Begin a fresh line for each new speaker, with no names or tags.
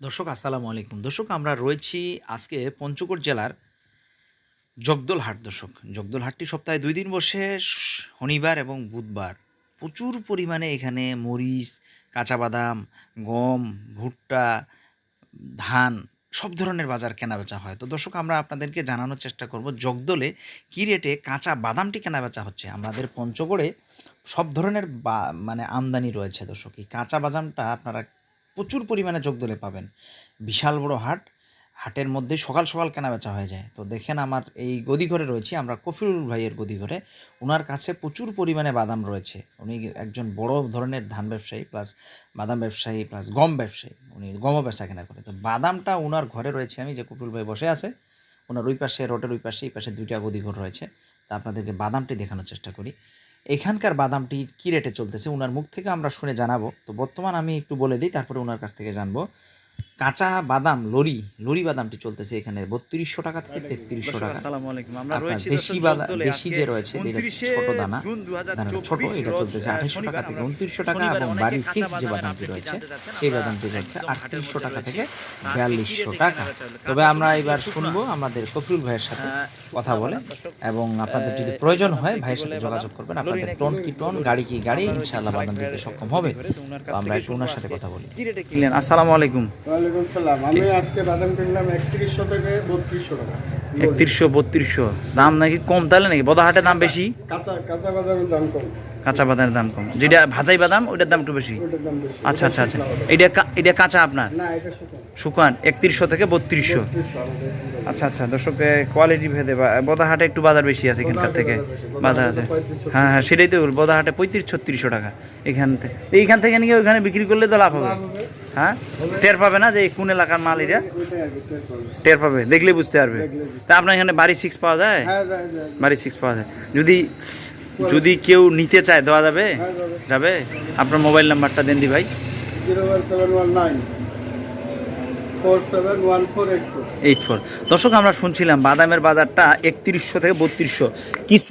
দর্শক, আসসালামু আলাইকুম। দর্শক, আমরা রয়েছি আজকে পঞ্চগড় জেলার জগদল হাট দর্শক। জগদল হাটটি সপ্তাহে দুই দিন বসে শনিবার এবং বুধবার প্রচুর পরিমাণে এখানে মরিচ কাঁচা বাদাম গম, ভুট্টা, ধান সব ধরনের বাজার কেনাবেচা হয়। তো দর্শক, আমরা আপনাদেরকে জানানোর চেষ্টা করব জগদলে কী রেটে কাঁচা বাদামটি কেনাবেচা হচ্ছে। আমাদের পঞ্চগড়ে সব ধরনের মানে আমদানি রয়েছে দর্শক। এই কাঁচা বাদামটা আপনারা প্রচুর পরিমাণে জগদলে পাবেন। বিশাল বড় হাট, হাটের মধ্যে সকাল সকাল কেনাবেচা হয়ে যায়। তো দেখেন আমার এই গদিঘরে রয়েছি, আমরা কফিরুল ভাইয়ের গদিঘরে। ওনার কাছে প্রচুর পরিমাণে বাদাম রয়েছে। উনি একজন বড় ধরনের ধান ব্যবসায়ী প্লাস বাদাম ব্যবসায়ী প্লাস গম ব্যবসায়ী। উনি গমও ব্যবসা কেনা করে। তো বাদামটা ওনার ঘরে রয়েছে আমি যে কফিরুল ভাই বসে আছে ওনার ওই পাশে, রোডের ওই পাশে, এই পাশে দুইটা গদিঘর রয়েছে। তা আপনাদেরকে বাদামটি দেখানোর চেষ্টা করি। এখানকার বাদামটি কী রেটে চলতেছে? ওনার মুখ থেকে আমরা শুনে জানাব। তো বর্তমান আমি একটু বলে দিই, তারপরে ওনার কাছ থেকে জানব। কাঁচা বাদাম লরি লরি বাদামটি চলতেছে এখানে। বত্রিশশো টাকা থেকে তেত্রিশশো টাকা। আপনার দেশি
দর্শক
বাদা-
জগদলে।
দেশি যে রয়েছে, ছোট দানা, দানাটা ছোট এটা চলতেছে আঠাশশো টাকা থেকে উনত্রিশশো টাকা এবং বাড়ি সিক্স যে বাদামটি রয়েছে সেই বাদামটি রয়েছে আটত্রিশশো টাকা থেকে বিয়াল্লিশশো টাকা। তবে আমরা এবার শুনব আমাদের কফিরুল ভাইয়ের সাথে কথা বলে এবং আপনাদের যদি প্রয়োজন হয় ভাইয়ের সাথে যোগাযোগ করবেন আপনাদের টন কি টন গাড়ি কি গাড়ি ইনশাআল্লাহ বাদাম দিতে সক্ষম হবে।
তো
আমরা একটু ওনার সাথে কথা বলি।
আসসালামু আলাইকুম
ওয়ালাইকুম সালাম। আমি আজকে বাদাম কিনলাম একত্রিশশো থেকে বত্রিশশো টাকা।
একত্রিশশো বত্রিশশো। দাম নাকি কম তাহলে নাকি? বদাহাটের দাম বেশি?
কাঁচা কাঁচা বাদামের দাম কম।
কাঁচা বাদামের দাম কম। যেটা ভাজাই বাদাম ওইটার দাম একটু বেশি। আচ্ছা আচ্ছা আচ্ছা। এটা এটা কাঁচা আপনার?
না এটা শুকান।
একত্রিশশো থেকে বত্রিশশো। আচ্ছা আচ্ছা। দর্শক কোয়ালিটি ভেদে বা- বদাহাটে একটু বাজার বেশি আছে এখানকার থেকে।
বাজার
আছে। হ্যাঁ হ্যাঁ সেটাই তো বদাহাটে পঁয়ত্রিশ ছত্রিশশো টাকা। এখান থেকে এইখান থেকে নিয়ে ওইখানে বিক্রি করলে তো লাভ হবে। হ্যাঁ? টের পাবে না যে কোন এলাকার মাল এটা?
টের
পাবে দেখলে বুঝতে পারবে। তা আপনার এখানে বাড়ি সিক্স পাওয়া যায়?
হ্যাঁ
বাড়ি সিক্স পাওয়া যায়। যদি যদি কেউ নিতে চায় দেওয়া যাবে?
হ্যাঁ যাবে।
আপনার মোবাইল নাম্বারটা দেন দি ভাই। Eight four. দর্শক আমরা শুনছিলাম বাদামের বাজারটা একত্রিশশো থেকে বত্রিশশো। কিছু